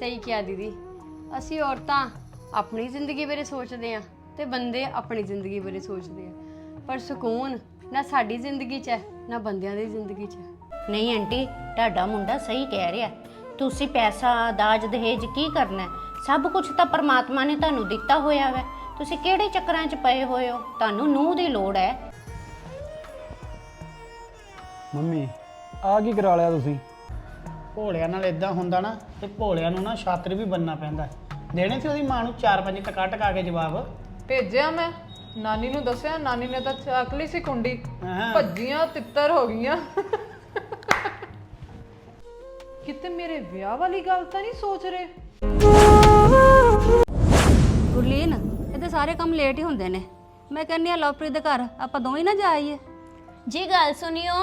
ਸਹੀ ਕਿਹਾ ਦੀਦੀ। ਅਸੀਂ ਔਰਤਾਂ ਆਪਣੀ ਜ਼ਿੰਦਗੀ ਬਾਰੇ ਸੋਚਦੇ ਆ ਤੇ ਬੰਦੇ ਆਪਣੀ ਜ਼ਿੰਦਗੀ ਬਾਰੇ ਸੋਚਦੇ ਆ। ਪਰ ਸਕੂਨ ਨਾ ਸਾਡੀ ਜ਼ਿੰਦਗੀ 'ਚ ਹੈ ਨਾ ਬੰਦਿਆਂ ਦੀ ਜ਼ਿੰਦਗੀ 'ਚ ਹੈ। ਨਹੀਂ ਆਂਟੀ ਤੁਹਾਡਾ ਮੁੰਡਾ ਸਹੀ ਕਹਿ ਰਿਹਾ। ਤੁਸੀਂ ਪੈਸਾ ਦਾਜ ਦਹੇਜ ਕੀ ਕਰਨਾ ਹੈ? ਸਭ ਕੁਝ ਤਾਂ ਪਰਮਾਤਮਾ ਨੇ ਤੁਹਾਨੂੰ ਦਿੱਤਾ ਹੋਇਆ ਵੈ। ਤੁਸੀਂ ਕਿਹੜੇ ਚੱਕਰਾਂ 'ਚ ਪਏ ਹੋਏ ਹੋ? ਤੁਹਾਨੂੰ ਨੂੰਹ ਦੀ ਲੋੜ ਹੈ। ਮੰਮੀ ਆ ਕੀ ਕਰਾ ਲਿਆ ਤੁਸੀਂ? ਭੋਲਿਆਂ ਨਾਲ ਇਦਾਂ ਹੁੰਦਾ ਨਾ ਤੇ ਭੋਲਿਆਂ ਨੂੰ ਨਾ ਛਾਤਰ ਵੀ ਬੰਨਣਾ ਪੈਂਦਾ ਦੇਣੇ ਸੀ ਉਹਦੀ ਮਾਂ ਨੂੰ ਚਾਰ ਪੰਜ ਟਕਾ ਟਕਾ ਕੇ ਜਵਾਬ। ਭੇਜਿਆ ਮੈਂ। ਨਾਨੀ ਨੂੰ ਦੱਸਿਆ ਨਾਨੀ ਨੇ ਤਾਂ ਚੱਕ ਲਈ ਸੀ ਕੁੰਡੀ। ਹਾਂ। ਭੱਜੀਆਂ ਤਿੱਤਰ ਹੋ ਗਈਆਂ। ਕਿਤੇ ਮੇਰੇ ਵਿਆਹ ਵਾਲੀ ਗੱਲ ਤਾਂ ਨਹੀਂ ਸੋਚ ਰਹੇ? ਗੁਰਲੀਨ ਇਹਦੇ ਸਾਰੇ ਕੰਮ ਲੇਟ ਹੀ ਹੁੰਦੇ ਨੇ। ਮੈਂ ਕਹਿੰਨੀ ਆ ਲਵਪ੍ਰੀਤ ਦੇ ਘਰ ਆਪਾਂ ਦੋਵੇਂ ਨਾ ਜਾ ਆਈਏ ਜੀ ਗੱਲ ਸੁਣਿਓ।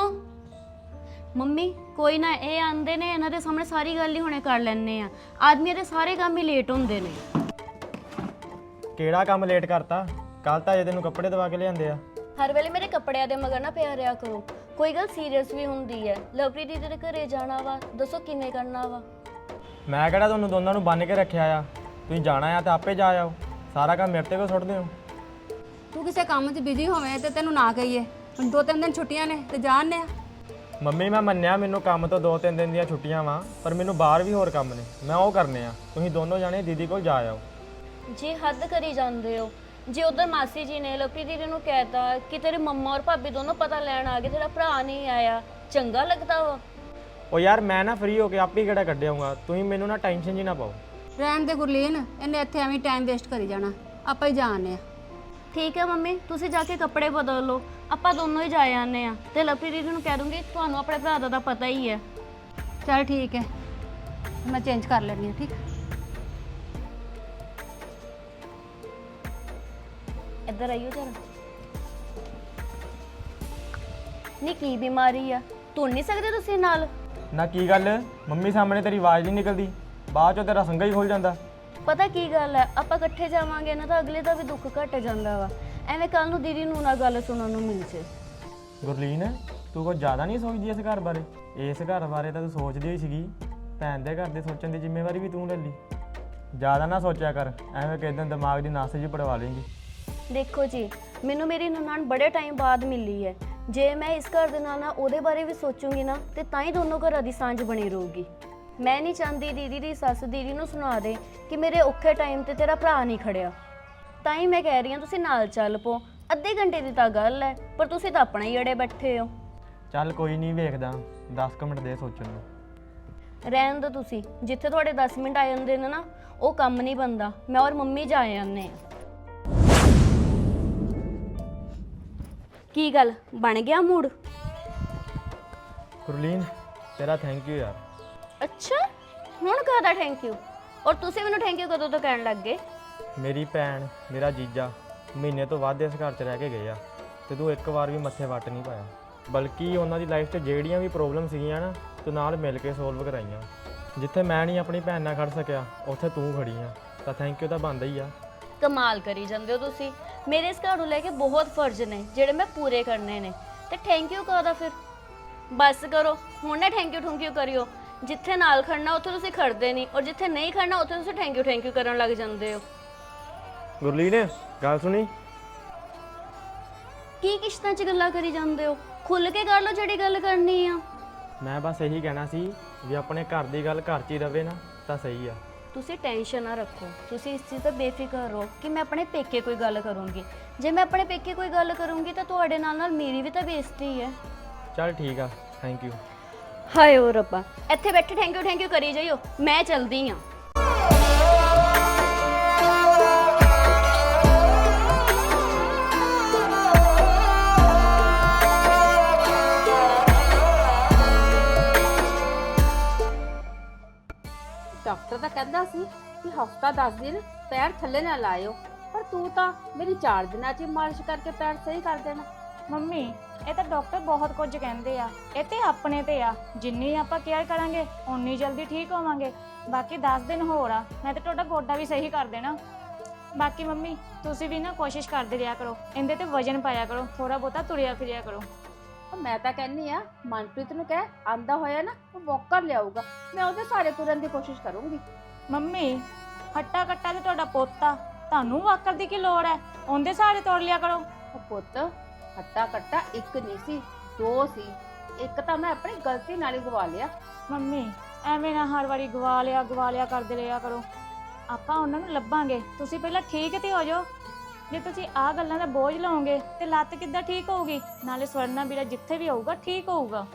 ਮੰਮੀ ਕੋਈ ਨਾ ਇਹ ਆਂਦੇ ਨੇ ਇਹਨਾਂ ਦੇ ਸਾਹਮਣੇ ਸਾਰੀ ਗੱਲ ਹੀ ਹੁਣੇ ਕਰ ਲੈਣੇ ਆ। ਆਦਮੀਆਂ ਦੇ ਸਾਰੇ ਕੰਮ ਹੀ ਲੇਟ ਹੁੰਦੇ ਨੇ। ਕਿਹੜਾ ਕੰਮ ਲੇਟ ਕਰਤਾ? ਕੱਲ ਤਾਂ ਅਜੇ ਤੈਨੂੰ ਕੱਪੜੇ ਦਵਾ ਕੇ ਲਿਆਂਦੇ ਆ। ਹਰ ਵੇਲੇ ਮੇਰੇ ਕੱਪੜਿਆਂ ਦੇ ਮਗਰ ਨਾ ਪਿਆ ਰਿਆ ਕਰੋ। ਕੋਈ ਗੱਲ ਸੀਰੀਅਸ ਵੀ ਹੁੰਦੀ ਹੈ ਲਵਪ੍ਰੀਤ ਦੀ ਦੇ ਘਰੇ ਜਾਣਾ ਵਾ। ਦੱਸੋ ਕਿਵੇਂ ਕਰਨਾ ਵਾ? ਮੈਂ ਕਿਹੜਾ ਤੁਹਾਨੂੰ ਦੋਨਾਂ ਨੂੰ ਬੰਨ ਕੇ ਰੱਖਿਆ ਆ? ਤੁਸੀਂ ਜਾਣਾ ਆ ਤਾਂ ਆਪੇ ਜਾ ਆਓ। ਸਾਰਾ ਕੰਮ ਮੇਰੇ ਤੇ ਕਿਉਂ ਸੁੱਟਦੇ ਹੋ? ਤੂੰ ਕਿਸੇ ਕੰਮ 'ਚ ਬਿਜ਼ੀ ਹੋਵੇਂ ਤੇ ਤੈਨੂੰ ਨਾ ਕਹੀਏ। ਹੁਣ ਦੋ ਤਿੰਨ ਦਿਨ ਛੁੱਟੀਆਂ ਨੇ ਤੇ ਜਾਣਨੇ ਆ। ਮੰਮੀ ਮੈਂ ਮੰਨਿਆ ਮੈਨੂੰ ਕੰਮ ਤੋਂ ਦੋ ਤਿੰਨ ਦਿਨ ਦੀਆਂ ਛੁੱਟੀਆਂ ਵਾ ਪਰ ਮੈਨੂੰ ਬਾਹਰ ਵੀ ਹੋਰ ਕੰਮ ਨੇ। ਮੈਂ ਉਹ ਕਰਨੇ ਆ। ਤੁਸੀਂ ਦੋਨੋਂ ਜਾਣੇ ਦੀਦੀ ਕੋਲ ਜਾ ਆਓ। ਜੀ ਹੱਦ ਕਰੀ ਜਾਂਦੇ ਹੋ। ਜੇ ਉਧਰ ਮਾਸੀ ਜੀ ਨੇ ਲਵਪ੍ਰੀਤ ਦੀਦੀ ਨੂੰ ਕਹਿਤਾ ਕਿ ਤੇਰੇ ਮੰਮਾ ਔਰ ਭਾਬੀ ਦੋਨੋਂ ਪਤਾ ਲੈਣ ਆ ਗਏ ਤੇਰਾ ਭਰਾ ਨਹੀਂ ਆਇਆ। ਚੰਗਾ ਲੱਗਦਾ ਵਾ। ਉਹ ਯਾਰ ਮੈਂ ਨਾ ਫ੍ਰੀ ਹੋ ਕੇ ਆਪੇ ਹੀ ਕਿਹੜਾ ਕੱਢ ਆਊਂਗਾ ਤੁਸੀਂ ਮੈਨੂੰ ਨਾ ਟੈਨਸ਼ਨ ਜੀ ਨਾ ਪਾਓ। ਰਹਿਣ ਦੇ ਗੁਰਲੀਨ ਇਹਨੇ ਇੱਥੇ ਐਵੇਂ ਟਾਈਮ ਵੇਸਟ ਕਰੀ ਜਾਣਾ। ਆਪਾਂ ਹੀ ਜਾਣਨੇ ਆ। ਠੀਕ ਹੈ ਮੰਮੀ ਤੁਸੀਂ ਜਾ ਕੇ ਕੱਪੜੇ ਬਦਲ ਲਓ। ਆਪਾਂ ਦੋਨੋਂ ਹੀ ਜਾ ਆਨੇ ਆ ਤੇ ਲਵਪ੍ਰੀਤ ਦੀਦੀ ਨੂੰ ਕਹਿ ਦੂੰਗੀ ਤੁਹਾਨੂੰ ਆਪਣੇ ਭਰਾ ਦਾ ਤਾਂ ਪਤਾ ਹੀ ਹੈ। ਚਲ ਠੀਕ ਹੈ। ਮੈਂ ਚੇਂਜ ਕਰ ਲੈਣੀ ਆ ਠੀਕ? ਇੱਧਰ ਆਈਓ ਜਰਾ। ਨੀ ਕੀ ਬਿਮਾਰੀ ਆ? ਤੁਰ ਨਹੀਂ ਸਕਦੇ ਤੁਸੀਂ ਨਾਲ? ਨਾ ਕੀ ਗੱਲ? ਮੰਮੀ ਸਾਹਮਣੇ ਤੇਰੀ ਆਵਾਜ਼ ਨਹੀਂ ਨਿਕਲਦੀ। ਬਾਅਦ ਚੋਂ ਤੇਰਾ ਸੰਗਾ ਹੀ ਖੁੱਲ ਜਾਂਦਾ। ਪਤਾ ਕੀ ਗੱਲ ਹੈ? ਆਪਾਂ ਇਕੱਠੇ ਜਾਵਾਂਗੇ ਨਾ ਤਾਂ ਅਗਲੇ ਦਾ ਵੀ ਦੁੱਖ ਘਟ ਜਾਂਦਾ ਵਾ। ਐਵੇਂ ਕੱਲ ਨੂੰ ਦੀਦੀ ਨੂੰ ਨਾ ਗੱਲ ਸੁਣਨ ਨੂੰ ਮਿਲ ਜੇ। ਗੁਰਲੀਨ ਤੂੰ ਕੁਝ ਜ਼ਿਆਦਾ ਨਹੀਂ ਸੋਚਦੀ ਇਸ ਘਰ ਬਾਰੇ? ਇਸ ਘਰ ਬਾਰੇ ਤਾਂ ਤੂੰ ਸੋਚਦੀ ਹੋਈ ਸੀਗੀ। ਭੈਣ ਦੇ ਘਰ ਦੇ ਸੋਚਣ ਦੀ ਜ਼ਿੰਮੇਵਾਰੀ ਵੀ ਤੂੰ ਲੈ ਲਈ। ਜ਼ਿਆਦਾ ਨਾ ਸੋਚਿਆ ਕਰ ਐਵੇਂ ਕਿਸੇ ਦਿਨ ਦਿਮਾਗ ਦੀ ਨਸ ਜੀ ਪੜਵਾ ਲੇਂਗੀ ਦੇਖੋ ਜੀ ਮੈਨੂੰ ਮੇਰੀ ਨਨਾਣ ਬੜੇ ਟਾਈਮ ਬਾਅਦ ਮਿਲੀ ਹੈ। ਜੇ ਮੈਂ ਇਸ ਘਰ ਦੇ ਨਾਲ ਨਾ ਉਹਦੇ ਬਾਰੇ ਵੀ ਸੋਚੂੰਗੀ ਨਾ ਤੇ ਤਾਂ ਹੀ ਦੋਨੋਂ ਘਰਾਂ ਦੀ ਸਾਂਝ ਬਣੀ ਰਹੂਗੀ। ਮੈਂ ਨਹੀਂ ਚਾਹੁੰਦੀ ਦੀਦੀ ਦੀ ਸੱਸ ਦੀਦੀ ਨੂੰ ਸੁਣਾ ਦੇ ਕਿ ਮੇਰੇ ਔਖੇ ਟਾਈਮ ਤੇ ਤੇਰਾ ਭਰਾ ਨਹੀਂ ਖੜਿਆ। ਤਾਂ ਹੀ ਮੈਂ ਕਹਿ ਰਹੀ ਹਾਂ ਤੁਸੀਂ ਨਾਲ ਚੱਲ ਪੋ ਅੱਧੇ ਘੰਟੇ ਦੀ ਤਾਂ ਗੱਲ ਹੈ ਪਰ ਤੁਸੀਂ ਤਾਂ ਆਪਣਾ ਹੀ ਅੜੇ ਬੈਠੇ ਹੋ। ਚੱਲ ਕੋਈ ਨਹੀਂ ਵੇਖਦਾ। 10 ਮਿੰਟ ਦੇ ਸੋਚਣ ਨੂੰ। ਰਹਿਣ ਦੋ ਤੁਸੀਂ। ਜਿੱਥੇ ਤੁਹਾਡੇ 10 ਮਿੰਟ ਆ ਜਾਂਦੇ ਨੇ ਨਾ ਉਹ ਕੰਮ ਨਹੀਂ ਬੰਦਾ ਮੈਂ ਔਰ ਮੰਮੀ ਜਾ ਜਾਂਦੇ ਆ ਕੀ ਗੱਲ? ਬਣ ਗਿਆ ਮੂਡ ਗੁਰਲੀਨ ਤੇਰਾ ਥੈਂਕ ਯੂ ਯਾਰ। ਅੱਛਾ? ਹੁਣ ਕਹਦਾ ਥੈਂਕ ਯੂ ਔਰ ਤੁਸੀਂ ਮੈਨੂੰ ਥੈਂਕ ਯੂ ਕਦੋਂ ਤੋਂ ਕਹਿਣ ਲੱਗ ਗਏ? ਮੇਰੀ ਭੈਣ, ਮੇਰਾ ਜੀਜਾ ਮਹੀਨੇ ਤੋਂ ਵੱਧ ਇਸ ਘਰ 'ਚ ਰਹਿ ਕੇ ਗਏ ਆ ਤੇ ਤੂੰ ਇੱਕ ਵਾਰ ਵੀ ਮੱਥੇ ਵੱਟ ਨਹੀਂ ਪਾਇਆ। ਬਲਕਿ ਉਹਨਾਂ ਦੀ ਲਾਈਫ 'ਚ ਜਿਹੜੀਆਂ ਵੀ ਪ੍ਰੋਬਲਮ ਸੀਗੀਆਂ ਨਾ, ਤੂੰ ਨਾਲ ਮਿਲ ਕੇ ਸੋਲਵ ਕਰਾਈਆਂ। ਜਿੱਥੇ ਮੈਂ ਨਹੀਂ ਆਪਣੀ ਭੈਣ ਨਾਲ ਖੜ ਸਕਿਆ, ਉੱਥੇ ਤੂੰ ਖੜੀ ਆ। ਤਾਂ ਥੈਂਕ ਯੂ ਤਾਂ ਬਣਦਾ ਹੀ ਆ। ਕਮਾਲ ਕਰੀ ਜਾਂਦੇ ਹੋ ਤੁਸੀਂ। ਮੇਰੇ ਇਸ ਘਰ ਨੂੰ ਲੈ ਕੇ ਬਹੁਤ ਫਰਜ਼ ਨੇ, ਜਿਹੜੇ ਮੈਂ ਪੂਰੇ ਕਰਨੇ ਨੇ। ਤੇ ਥੈਂਕ ਯੂ ਕਹਦਾ ਫਿਰ? ਬਸ ਕਰੋ, ਹੁਣ ਨਾ ਥੈਂਕ ਯੂ ਥੈਂਕ ਯੂ ਕਰਿਓ। ਜਿੱਥੇ ਨਾਲ ਖੜਨਾ, ਉੱਥੇ ਤੁਸੀਂ ਖੜਦੇ ਨਹੀਂ। ਔਰ ਜਿੱਥੇ ਨਹੀਂ ਖੜਨਾ, ਉੱਥੇ ਤੁਸੀਂ ਥੈਂਕ ਯੂ ਥੈਂਕ ਯੂ ਕਰਨ ਲੱਗ ਜਾਂਦੇ ਹੋ। ਗੁਰਲੀਨ ਗੱਲ ਸੁਣੀ? ਕੀ ਕਿਸ਼ਤਾਂ 'ਚ ਗੱਲਾਂ ਕਰੀ ਜਾਂਦੇ ਹੋ? ਖੁੱਲ ਕੇ ਕਰ ਲਓ ਜਿਹੜੀ ਗੱਲ ਕਰਨੀ ਆ। ਮੈਂ ਬਸ ਇਹੀ ਕਹਿਣਾ ਸੀ ਵੀ ਆਪਣੇ ਘਰ ਦੀ ਗੱਲ ਘਰ 'ਚ ਹੀ ਰਵੇ ਨਾ ਤਾਂ ਸਹੀ ਆ। ਤੁਸੀਂ ਟੈਨਸ਼ਨ ਨਾ ਰੱਖੋ। ਤੁਸੀਂ ਇਸ ਚੀਜ਼ ਤੋਂ ਬੇਫਿਕਰ ਰਹੋ ਕਿ ਮੈਂ ਆਪਣੇ ਪੇਕੇ ਕੋਈ ਗੱਲ ਕਰੂੰਗੀ। ਜੇ ਮੈਂ ਆਪਣੇ ਪੇਕੇ ਕੋਈ ਗੱਲ ਕਰੂੰਗੀ ਤਾਂ ਤੁਹਾਡੇ ਨਾਲ ਨਾਲ ਮੇਰੀ ਵੀ ਤਾਂ ਬੇਇੱਜ਼ਤੀ ਹੈ। ਚੱਲ ਠੀਕ ਆ ਥੈਂਕ ਯੂ ਹਾਏ ਓ ਰੱਬਾ ਇੱਥੇ ਬੈਠੇ ਥੈਂਕ ਯੂ ਥੈਂਕ ਯੂ ਕਰੀ ਜਾਈਓ ਮੈਂ ਚਲਦੀ ਆ ਡਾਕਟਰ ਤਾਂ ਕਹਿੰਦਾ ਸੀ ਕਿ ਹਫਤਾ 10 ਦਿਨ ਪੈਰ ਥੱਲੇ ਨਾ ਲਾਇਓ, ਪਰ ਤੂੰ ਤਾਂ ਮੇਰੀ 4 ਦਿਨਾਂ 'ਚ ਹੀ ਮਾਲਿਸ਼ ਕਰਕੇ ਪੈਰ ਸਹੀ ਕਰ ਦੇਣਾ। ਮੰਮੀ, ਇਹ ਤਾਂ ਡਾਕਟਰ ਬਹੁਤ ਕੁਝ ਕਹਿੰਦੇ ਆ। ਇਹ ਤੇ ਆਪਣੇ ਤੇ ਆ। ਜਿੰਨੀ ਆਪਾਂ ਕੇਅਰ ਕਰਾਂਗੇ, ਓਨੀ ਜਲਦੀ ਠੀਕ ਹੋਵਾਂਗੇ। ਬਾਕੀ 10 ਦਿਨ ਹੋਰ ਆ, ਮੈਂ ਤੇ ਤੁਹਾਡਾ ਗੋਡਾ ਵੀ ਸਹੀ ਕਰ ਦੇਣਾ। ਬਾਕੀ ਮੰਮੀ, ਤੁਸੀਂ ਵੀ ਨਾ ਕੋਸ਼ਿਸ਼ ਕਰਦੇ ਰਿਹਾ ਕਰੋ। ਇਹਦੇ ਤੇ ਵਜਨ ਪਾਇਆ ਕਰੋ ਥੋੜਾ ਬਹੁਤਾ ਤੁਰਿਆ ਫਿਰਿਆ ਕਰੋ। ਉਹ ਮੈਂ ਤਾਂ ਕਹਿੰਨੀ ਆ ਮਨਪ੍ਰੀਤ ਨੂੰ ਕਹਿ ਆਂਦਾ ਹੋਇਆ ਨਾ ਉਹ ਵੋਕਰ ਲਿਆਊਗਾ। ਮੈਂ ਉਹਦੇ ਸਾਰੇ ਤੁਰਨ ਦੀ ਕੋਸ਼ਿਸ਼ ਕਰੂੰਗੀ। ਮੰਮੀ ਹੱਟਾ ਕੱਟਾ ਤੇ ਤੁਹਾਡਾ ਪੋਤਾ ਤੁਹਾਨੂੰ ਵਾਕਰ ਦੀ ਕੀ ਲੋੜ ਹੈ? ਉਹਦੇ ਸਾਰੇ ਤੋੜ ਲਿਆ ਕਰੋ। ਉਹ ਪੁੱਤ ਹੱਟਾ ਕੱਟਾ ਇੱਕ ਨਹੀਂ ਸੀ ਦੋ ਸੀ। ਇੱਕ ਤਾਂ ਮੈਂ ਆਪਣੀ ਗਲਤੀ ਨਾਲ ਹੀ ਗਵਾ ਲਿਆ। ਮੰਮੀ ਐਵੇਂ ਨਾ ਹਰ ਵਾਰੀ ਗਵਾ ਲਿਆ ਗਵਾ ਲਿਆ ਕਰਦੇ ਰਿਹਾ ਕਰੋ। ਆਪਾਂ ਉਹਨਾਂ ਨੂੰ ਲੱਭਾਂਗੇ। ਤੁਸੀਂ ਪਹਿਲਾਂ ਠੀਕ ਤੇ ਹੋ ਜਾਓ। ਜੇ ਤੁਸੀਂ ਆਹ ਗੱਲਾਂ ਦਾ ਬੋਝ ਲਾਓਗੇ ਤੇ ਲੱਤ ਕਿੱਦਾਂ ਠੀਕ ਹੋਊਗੀ? ਨਾਲੇ ਸਵਰਨਾ ਵੀਰਾ ਜਿੱਥੇ ਵੀ ਹੋਊਗਾ ਠੀਕ ਹੋਊਗਾ।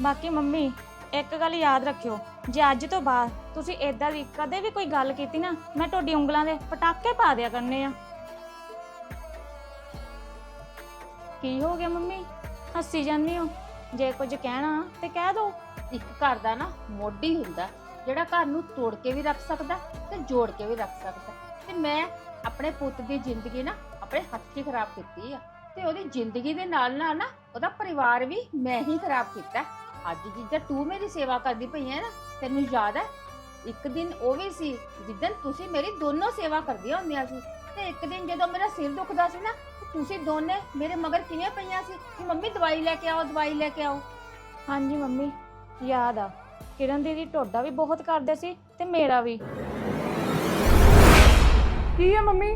ਬਾਕੀ ਮੰਮੀ, ਇੱਕ ਗੱਲ ਯਾਦ ਰੱਖਿਓ, ਜੇ ਅੱਜ ਤੋਂ ਬਾਅਦ ਤੁਸੀਂ ਏਦਾਂ ਦੀ ਕਦੇ ਵੀ ਕੋਈ ਗੱਲ ਕੀਤੀ ਨਾ, ਮੈਂ ਤੁਹਾਡੀ ਉਂਗਲਾਂ ਦੇ ਪਟਾਕੇ ਪਾ ਦਿਆ ਕਰਨੇ ਆ। ਕੀ ਹੋ ਗਿਆ ਮੰਮੀ? ਹੱਸੀ ਜਾਂਦੀ ਹੋ? ਜੇ ਕੁਝ ਕਹਿਣਾ ਤੇ ਕਹਿ ਦਿਓ ਇੱਕ ਘਰ ਦਾ ਨਾ ਮੋਢੀ ਹੁੰਦਾ, ਜਿਹੜਾ ਘਰ ਨੂੰ ਤੋੜ ਕੇ ਵੀ ਰੱਖ ਸਕਦਾ ਤੇ ਜੋੜ ਕੇ ਵੀ ਰੱਖ ਸਕਦਾ। ਤੇ ਮੈਂ ਆਪਣੇ ਪੁੱਤ ਦੀ ਜ਼ਿੰਦਗੀ ਨਾ ਆਪਣੇ ਹੱਥ ਚ ਖਰਾਬ ਕੀਤੀ ਆ। ਤੇ ਉਹਦੀ ਜ਼ਿੰਦਗੀ ਦੇ ਨਾਲ ਨਾਲ ਨਾ ਉਹਦਾ ਪਰਿਵਾਰ ਵੀ ਮੈਂ ਹੀ ਖਰਾਬ ਕੀਤਾ। ਅੱਜ ਜਿੱਦਾਂ ਤੂੰ ਮੇਰੀ ਸੇਵਾ ਕਰਦੀ ਪਈ ਹੈ ਨਾ, ਤੈਨੂੰ ਯਾਦ ਹੈ? ਇੱਕ ਦਿਨ ਉਹ ਵੀ ਸੀ ਜਿੱਦਣ ਤੁਸੀਂ ਮੇਰੀ ਦੋਨੋਂ ਸੇਵਾ ਕਰਦੀਆਂ ਹੁੰਦੀਆਂ ਸੀ। ਤੇ ਇੱਕ ਦਿਨ ਜਦੋਂ ਮੇਰਾ ਸਿਰ ਦੁਖਦਾ ਸੀ ਨਾ ਤੁਸੀਂ ਦੋਨੇ ਮੇਰੇ ਮਗਰ ਕਿਵੇਂ ਪਈਆਂ ਸੀ? ਕਿ ਮੰਮੀ ਦਵਾਈ ਲੈ ਕੇ ਆਓ, ਦਵਾਈ ਲੈ ਕੇ ਆਓ। ਹਾਂਜੀ ਮੰਮੀ, ਯਾਦ ਆ। ਕਿਰਨ ਦੀਦੀ ਟੋਡਾ ਵੀ ਬਹੁਤ ਕਰਦੇ ਸੀ ਤੇ ਮੇਰਾ ਵੀ। ਕੀ ਹੈ ਮੰਮੀ?